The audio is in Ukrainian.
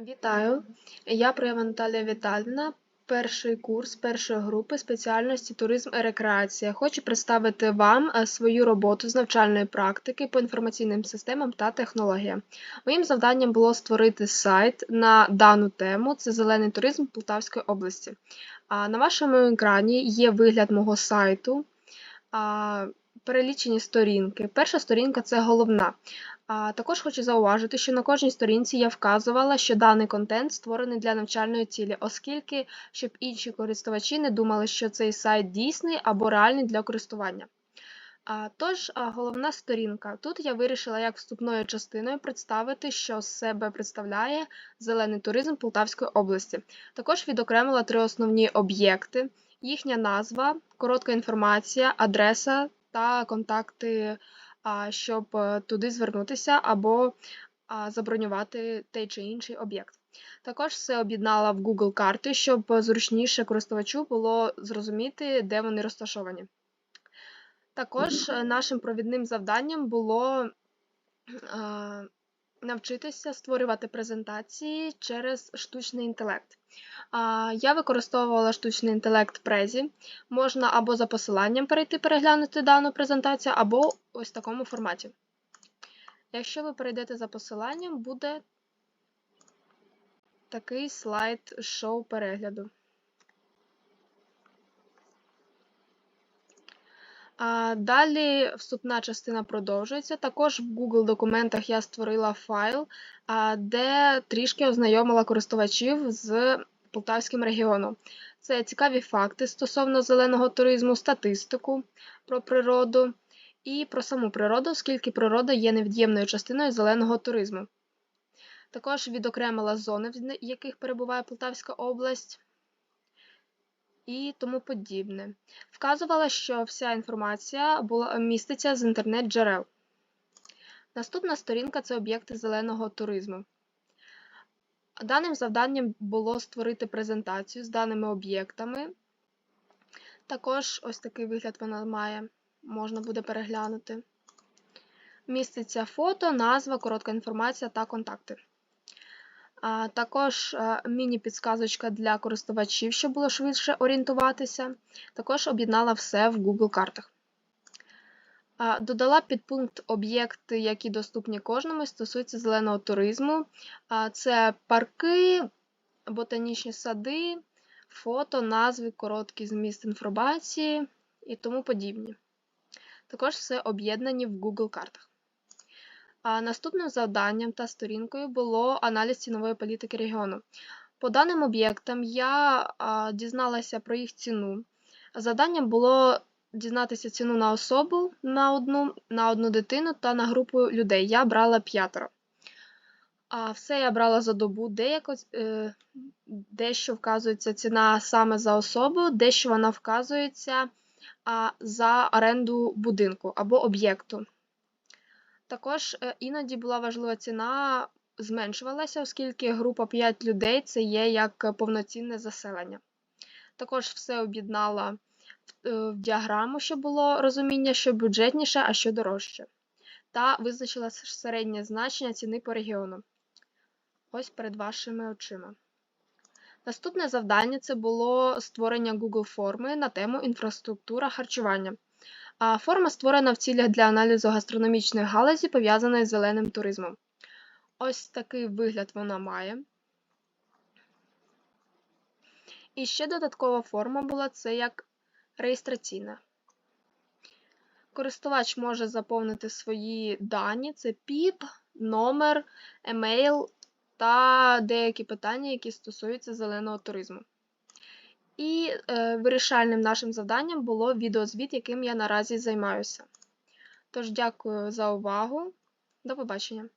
Вітаю! Я Проява Наталія Віталіївна, перший курс першої групи спеціальності туризм і рекреація. Хочу представити вам е, свою роботу з навчальної практики по інформаційним системам та технологіям. Моїм завданням було створити сайт на дану тему це зелений туризм Полтавської області. На вашому екрані є вигляд мого сайту. Перелічені сторінки. Перша сторінка це головна. А також хочу зауважити, що на кожній сторінці я вказувала, що даний контент створений для навчальної цілі, оскільки щоб інші користувачі не думали, що цей сайт дійсний або реальний для користування. А, Тож, головна сторінка. Тут я вирішила як вступною частиною представити, що з себе представляє зелений туризм Полтавської області. Також відокремила три основні об'єкти: їхня назва, коротка інформація, адреса та контакти щоб е, туди звернутися або забронювати той чи інший об'єкт. Також все об'єднала в Google карти, щоб зручніше користувачу було зрозуміти, де вони розташовані. Також е, нашим провідним завданням було навчитися створювати презентації через штучний інтелект. Я використовувала штучний інтелект Презі. Можна або за посиланням перейти переглянути дану презентацію, або ось в такому форматі. Якщо ви перейдете за посиланням, буде такий слайд шоу перегляду. Далі вступна частина продовжується. Також в Google документах я створила файл, де трішки ознайомила користувачів з Полтавським регіоном. Це цікаві факти стосовно зеленого туризму, статистику про природу і про саму природу, оскільки природа є невід'ємною частиною зеленого туризму. Також відокремила зони, в яких перебуває Полтавська область і тому подібне. Вказувала, що вся інформація була, міститься з інтернет-джерел. Наступна сторінка це об'єкти зеленого туризму. Даним завданням було створити презентацію з даними об'єктами. Також ось такий вигляд вона має, можна буде переглянути. Міститься фото, назва, коротка інформація та контакти. Також міні-підсказочка для користувачів, щоб було швидше орієнтуватися. Також об'єднала все в Google картах. Додала підпункт об'єкти, які доступні кожному, стосуються зеленого туризму. Це парки, ботанічні сади, фото, назви, короткий зміст інформації і тому подібні. Також все об'єднані в Google картах. Наступним завданням та сторінкою було аналіз цінової політики регіону. По даним об'єктам я дізналася про їх ціну. Завданням було дізнатися ціну на особу на одну на одну дитину та на групу людей. Я брала п'ятеро. А все я брала за добу, деяко, е, дещо вказується ціна саме за особу, дещо вона вказується за оренду будинку або об'єкту. Також е, іноді була важлива ціна, зменшувалася, оскільки група 5 людей це є як повноцінне заселення. Також все об'єднала в е, діаграму, щоб було розуміння, що бюджетніше, а що дорожче. Та визначила середнє значення ціни по регіону. Ось перед вашими очима. Наступне завдання це було створення Google форми на тему інфраструктура харчування. Форма створена в цілях для аналізу гастрономічної галузі, пов'язаної з зеленим туризмом. Ось такий вигляд вона має. І ще додаткова форма була це як реєстраційна. Користувач може заповнити свої дані: це ПІП, номер, емейл та деякі питання, які стосуються зеленого туризму. І е, вирішальним нашим завданням було відеозвіт, яким я наразі займаюся. Тож, дякую за увагу. До побачення!